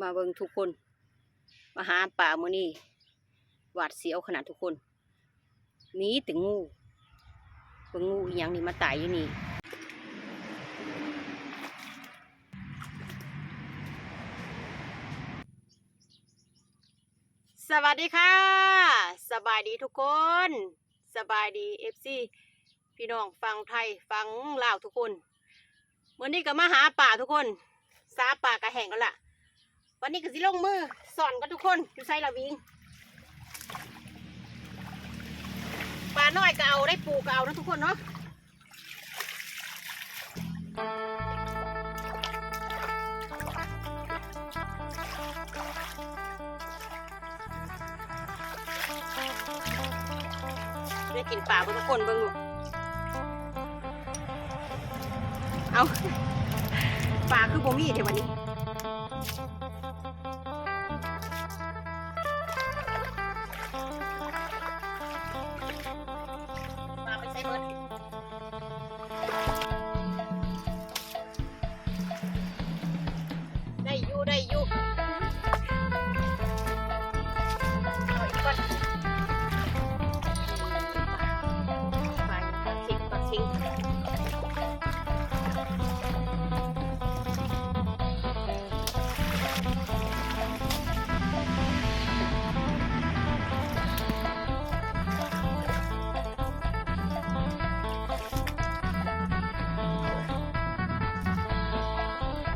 มาเบิงทุกคน มาหาป่ามือนี้หวาดเสียวขนาดทุกคน มีแต่งูเบิงงูอีหยังนี่มาตายอยู่นี่สวัสดีค่ะ สบายดีทุกคน สบายดีเอฟซีพี่น้องฟังไทยฟังลาวทุกคนวันนี้ก็มาหาป่าทุกคนซาป่ากระแห่งกันละ วันนี้ก็สิลงมือสอนกันทุกคนอยู่ไซละวิงปลาน้อยก็เอาได้ปูก็เอานะทุกคนเนาะได้กินปลาทุกคนเบิ่งดูเอาปลาคือบ่มีเดี๋ยววันนี้ ม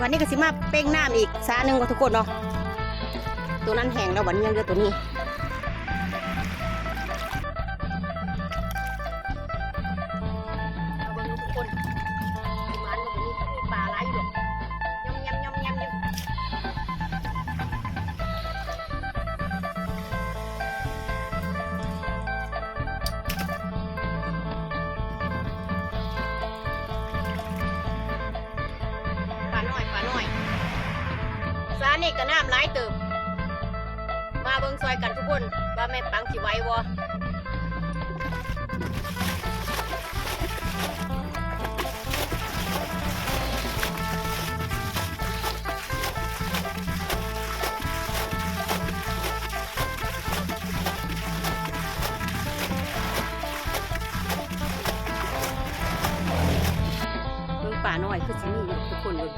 วันนี้ก็สิมาเป้งน้ำอีกซาหนึ่งก็ทุกคนเนาะตัวนั้นแห้งแล้ววันนี้ยังเหลือตัวนี้ทุกคน นี่ก็น้ำหลายเติบมาเบิ่งซอยกันทุกคนว่าแม่ปังสิไหวบ่เบิ่งป่าน้อยคือสิมีอยู่ทุกคนเลย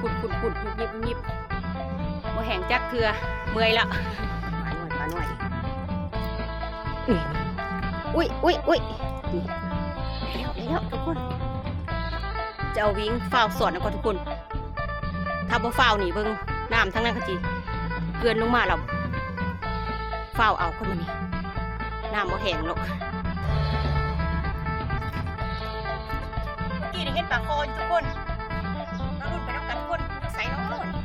ขุดขุดขุดยิบยิบยิ บว่าแห้งจักเถื่อเมื่อยละป่าน้อยป่าน้อยอื้ออุ้ยอุ้ยอุ้ยนี่ได้แล้วได้แล้วทุกคนจะเอาวิ่งฝ้าวสอนนะก่อนทุกคน ถ้าบ่ฝ้าวนี่เบิ่งน้ำทั้งนั้นก็จีเกลือนลงมาแล้วฝ้าวเอาคนมานี่น้ำบ่แห้งหรอกเมื่อกี้ได้เห็นปลาคออยู่ทุกคนน้องรุ่นไปน้องกันทุกคนใส่น้องรุ่นปลา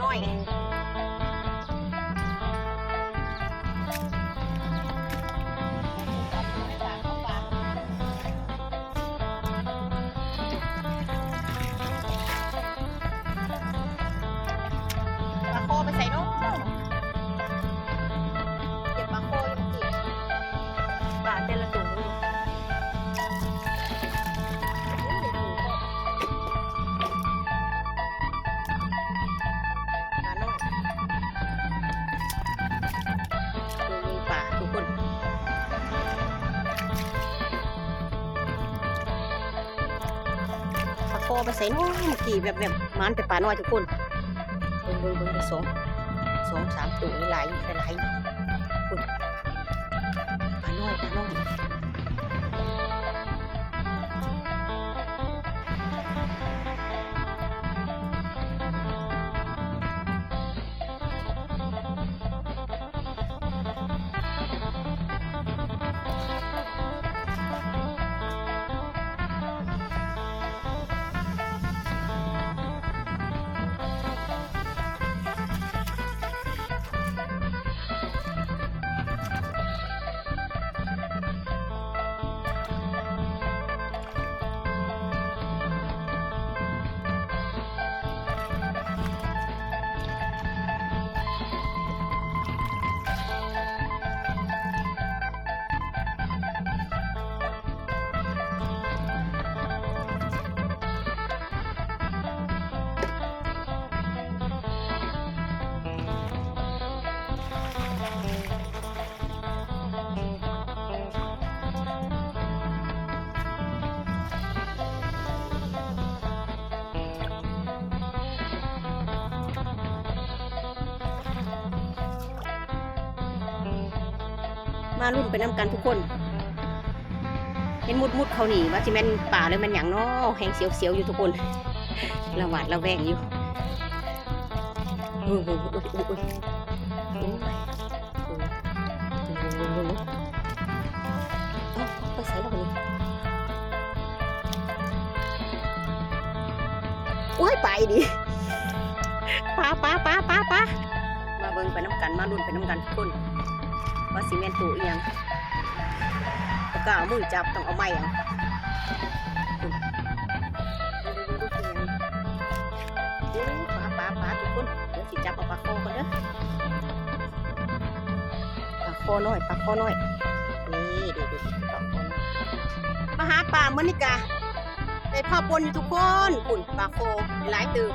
น้อย ปลาโคไปใส่นกเมื่อกี้แบบแบบมันแต่ป่าน้อยทุกคนเบิ่งเบิ่งเบิ่งได้สองสองสามตัวหลายหลายคุณปลาน้อยป่าน้อย มาลุ่นไปน้ำกันทุกคน เห็นมุดมุดเขาหนีว่าจิแม่นป่าเลยมันอย่างนอแหงเสียวเสียวอยู่ทุกคนระหวาดระแวงอยู่โอ้ยโอ้โอ้ยโอ้ยไปใส่แล้นี่โอ้ยไปดิป้าป้าป้าป้าป้ามาเบิ่งไปน้ำกันมาลุ่นไปน้ำกันทุกคน ว่าซีเมนต์ตัวเอียงปากกาเอามือจับต้องเอาไม้เอาดูดูดูดูเป็นยังโอ้ยปลาปลาปลาทุกคนเดี๋ยวสิจับเอาปลาคอก่อนเด้อปลาคอน้อยปลาคอน้อยนี่ดูดูปลาคอมาหาปลาเมื่อนี่กะได้พ่อปนทุกคนคุณปลาโคหลายตื่น